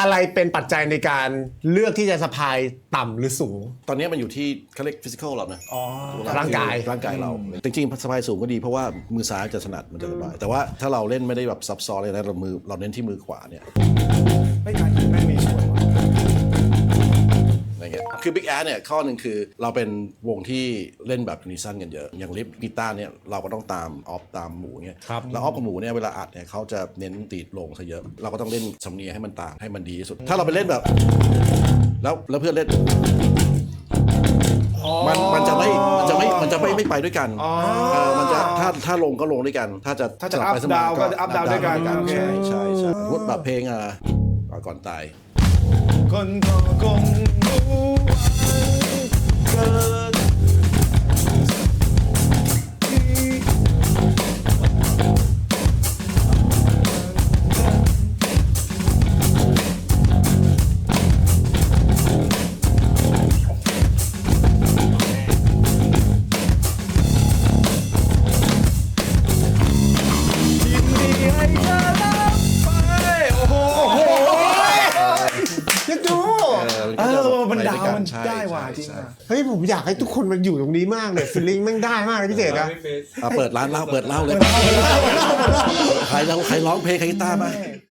อะไรเป็นปัจจัยในการเลือกที่จะสะพายต่ำหรือสูง ตอนนี้มันอยู่ที่เขาเรียกฟิสิกอลเรานะอ๋อร่างกาย ร่างกายเรา จริงๆสบายสูงก็ดีเพราะว่ามือซ้ายจะถนัดมันจะสบาย แต่ว่าถ้าเราเล่นไม่ได้แบบซับซ้อนเลยนะเรามือเราเน้นที่มือขวาเนี่ย ไม่การยิงแม่งมี คือ Big Ass เนี่ยข้อหนึ่งคือเราเป็นวงที่เล่นแบบนิสันกันเยอะ อย่างลิฟกีตาร์เนี่ยเราก็ต้องตามออฟตามหมูเงี้ยครับ แล้วออฟกับหมูเนี่ยเวลาอัดเนี่ยเขาจะเน้นตีดลงซะเยอะ เราก็ต้องเล่นสำเนียงให้มันต่างให้มันดีที่สุด ถ้าเราไปเล่นแบบ แล้วแล้วเพื่อนเล่น มันมันจะไม่มันจะไม่มันจะไม่ไม่ไปด้วยกันเออมันจะถ้าถ้าลงก็ลงด้วยกัน ถ้าจะถ้าจะสลับอัพไปสลับมาดาวก็จะอัพดาวด้วยกัน ใช่โอเคใช่ใช่พูดแบบเพลงอะก่อนตาย คนก็คงรู้ เมันดาวไปวยกัมันใช่ได้ว่ะใช่จริงใช่ว่ะเฮ้ยผมอยากให้ทุกคนมันอยู่ตรงนี้มากเลยฟีลลิ่งแม่งได้มากเลยพี่เจกอะอะเปิดร้านเหล้าเปิดเหล้าเลยใครเราใครร้องเพลงใครกีตาร์มา